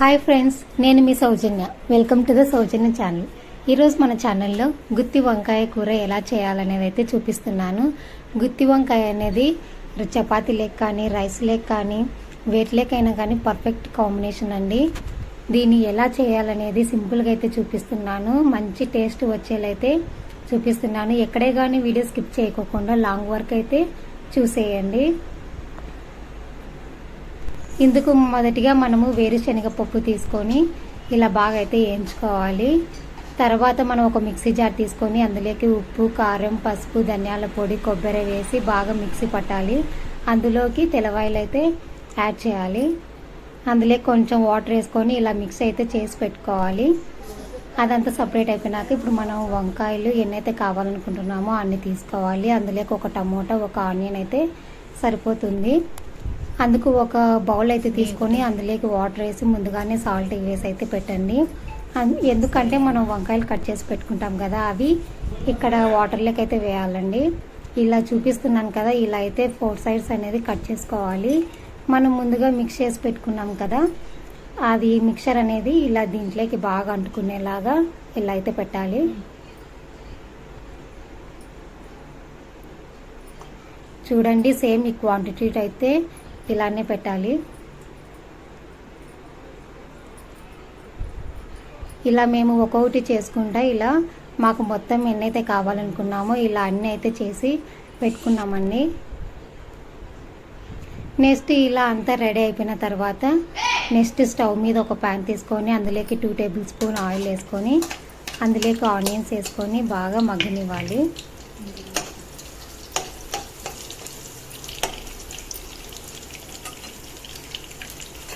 Hi friends నేను మీ Soujanya. Welcome to the Soujanya channel. ఈరోజు మన ఛానల్లో గుత్తి వంకాయ కూర ఎలా చేయాలనేది అయితే చూపిస్తున్నాను. గుత్తి వంకాయ అనేది చపాతీ లేక్ కానీ రైస్ లేక్ కానీ వేట్ లేక్ అయినా కానీ పర్ఫెక్ట్ కాంబినేషన్ అండి. దీన్ని ఎలా చేయాలనేది సింపుల్గా అయితే చూపిస్తున్నాను. మంచి టేస్ట్ వచ్చేలైతే చూపిస్తున్నాను. ఎక్కడే కానీ వీడియో స్కిప్ చేయకోకుండా లాంగ్ వర్క్ అయితే చూసేయండి. ఇందుకు మొదటిగా మనము వేరుశనగ పప్పు తీసుకొని ఇలా బాగా అయితే వేయించుకోవాలి. తర్వాత మనం ఒక మిక్సీ జార్ తీసుకొని అందులోకి ఉప్పు కారం పసుపు ధనియాల పొడి కొబ్బరి వేసి బాగా మిక్సీ పట్టాలి. అందులోకి తెలవాయిలు అయితే యాడ్ చేయాలి. అందులో కొంచెం వాటర్ వేసుకొని ఇలా మిక్స్ అయితే చేసి పెట్టుకోవాలి. అదంతా సపరేట్ అయిపోయినాక ఇప్పుడు మనం వంకాయలు ఎన్నైతే కావాలనుకుంటున్నామో అన్ని తీసుకోవాలి. అందులోకి ఒక టమోటా ఒక ఆనియన్ అయితే సరిపోతుంది. అందుకు ఒక బౌల్ అయితే తీసుకొని అందులోకి వాటర్ వేసి ముందుగానే సాల్ట్ వేసి అయితే పెట్టండి. ఎందుకంటే మనం వంకాయలు కట్ చేసి పెట్టుకుంటాం కదా అవి ఇక్కడ వాటర్లోకి అయితే వేయాలండి. ఇలా చూపిస్తున్నాను కదా ఇలా అయితే ఫోర్ సైడ్స్ అనేది కట్ చేసుకోవాలి. మనం ముందుగా మిక్స్ చేసి పెట్టుకున్నాం కదా అది మిక్చర్ అనేది ఇలా దీంట్లోకి బాగా అంటుకునేలాగా ఇలా అయితే పెట్టాలి. చూడండి సేమ్ ఈ క్వాంటిటీ అయితే ఇలానే పెట్టాలి. ఇలా మేము ఒక్కొక్కటి చేసుకుంటా ఇలా మాకు మొత్తం ఎన్నైతే కావాలనుకున్నామో ఇలా అన్నీ అయితే చేసి పెట్టుకున్నామండి. నెక్స్ట్ ఇలా అంతా రెడీ అయిపోయిన తర్వాత నెక్స్ట్ స్టవ్ మీద ఒక ప్యాన్ తీసుకొని అందులోకి టూ టేబుల్ స్పూన్ ఆయిల్ వేసుకొని అందులోకి ఆనియన్స్ వేసుకొని బాగా మగ్గనివ్వాలి.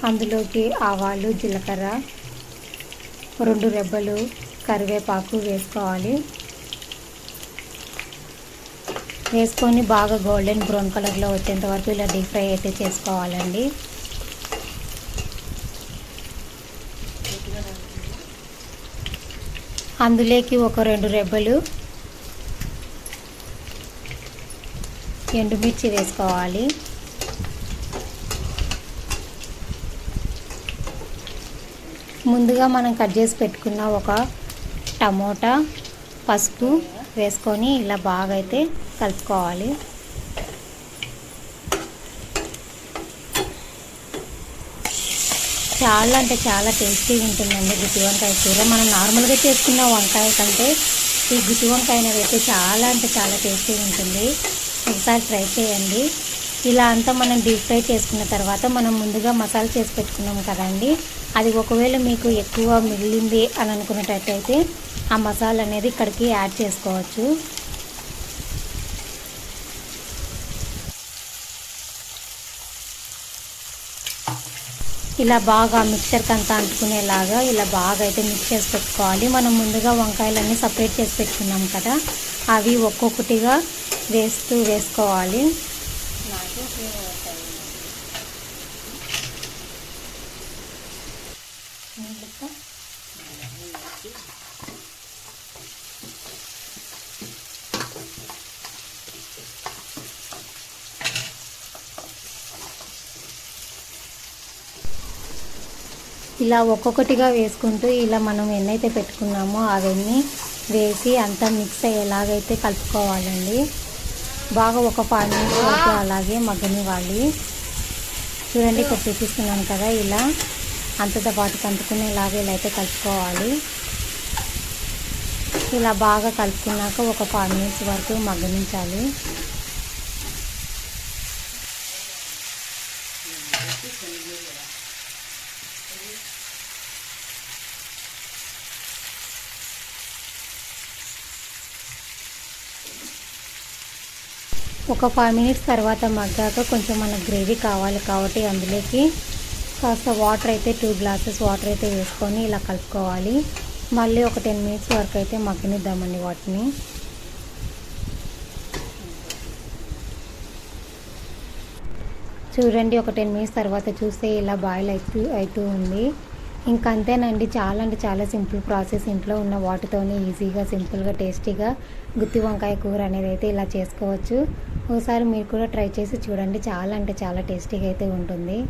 అందులోకి ఆవాలు జీలకర్ర రెండు రెబ్బలు కరివేపాకు వేసుకోవాలి. వేసుకొని బాగా గోల్డెన్ బ్రౌన్ కలర్లో వచ్చేంత వరకు ఇలా డీప్ ఫ్రై అయితే చేసుకోవాలండి. అందులోకి ఒక రెండు రెబ్బలు ఎండుమిర్చి వేసుకోవాలి. ముందుగా మనం కట్ చేసి పెట్టుకున్న ఒక టమోటా పసుపు వేసుకొని ఇలా బాగా అయితే కలుపుకోవాలి. చాలా అంటే చాలా టేస్టీగా ఉంటుందండి గుత్తి వంకాయ కూర. మనం నార్మల్గా చేసుకున్న వంకాయ కంటే ఈ గుత్తి వంకాయ అనేది అయితే చాలా అంటే చాలా టేస్టీగా ఉంటుంది. ఒకసారి ట్రై చేయండి. ఇలా అంతా మనం డీప్ ఫ్రై చేసుకున్న తర్వాత మనం ముందుగా మసాలా చేసి పెట్టుకున్నాం కదండి. అది ఒకవేళ మీకు ఎక్కువ మిగిలింది అని అనుకునేటట్టయితే ఆ మసాలా అనేది ఇక్కడికి యాడ్ చేసుకోవచ్చు. ఇలా బాగా మిక్చర్కి అంతా అంటుకునేలాగా ఇలా బాగా అయితే మిక్స్ చేసి పెట్టుకోవాలి. మనం ముందుగా వంకాయలన్నీ సపరేట్ చేసి పెట్టుకున్నాం కదా అవి ఒక్కొక్కటిగా వేస్తూ వేసుకోవాలి. ఇలా ఒక్కొక్కటిగా వేసుకుంటూ ఇలా మనం ఎన్నైతే పెట్టుకున్నామో అవన్నీ వేసి అంతా మిక్స్ అయ్యేలాగైతే కలుపుకోవాలండి. బాగా ఒక ఫైవ్ మినిట్స్ వరకు అలాగే మగ్గనివ్వాలి. చూడండి ఇక్కడ చూపిస్తున్నాను కదా ఇలా. అంతతో పాటు కంటుకునేలాగా ఇలా అయితే కలుపుకోవాలి. ఇలా బాగా కలుపుకున్నాక ఒక ఫైవ్ మినిట్స్ వరకు మగ్గనించాలి. ఒక ఫైవ్ మినిట్స్ తర్వాత మగ్గాక కొంచెం మనకు గ్రేవీ కావాలి కాబట్టి అందులోకి కాస్త వాటర్ అయితే టూ గ్లాసెస్ వాటర్ అయితే వేసుకొని ఇలా కలుపుకోవాలి. మళ్ళీ ఒక టెన్ మినిట్స్ వరకు అయితే మగ్గనిద్దామండి వాటిని. చూడండి ఒక టెన్ మినిట్స్ తర్వాత చూస్తే ఇలా బాయిల్ అవుతూ అవుతూ ఉంది. ఇంకంతేనండి చాలా అంటే చాలా సింపుల్ ప్రాసెస్. ఇంట్లో ఉన్న వాటితోనే ఈజీగా సింపుల్గా టేస్టీగా గుత్తి వంకాయ కూర అనేది అయితే ఇలా చేసుకోవచ్చు. ఒకసారి మీరు కూడా ట్రై చేసి చూడండి చాలా అంటే చాలా టేస్టీగా అయితే ఉంటుంది.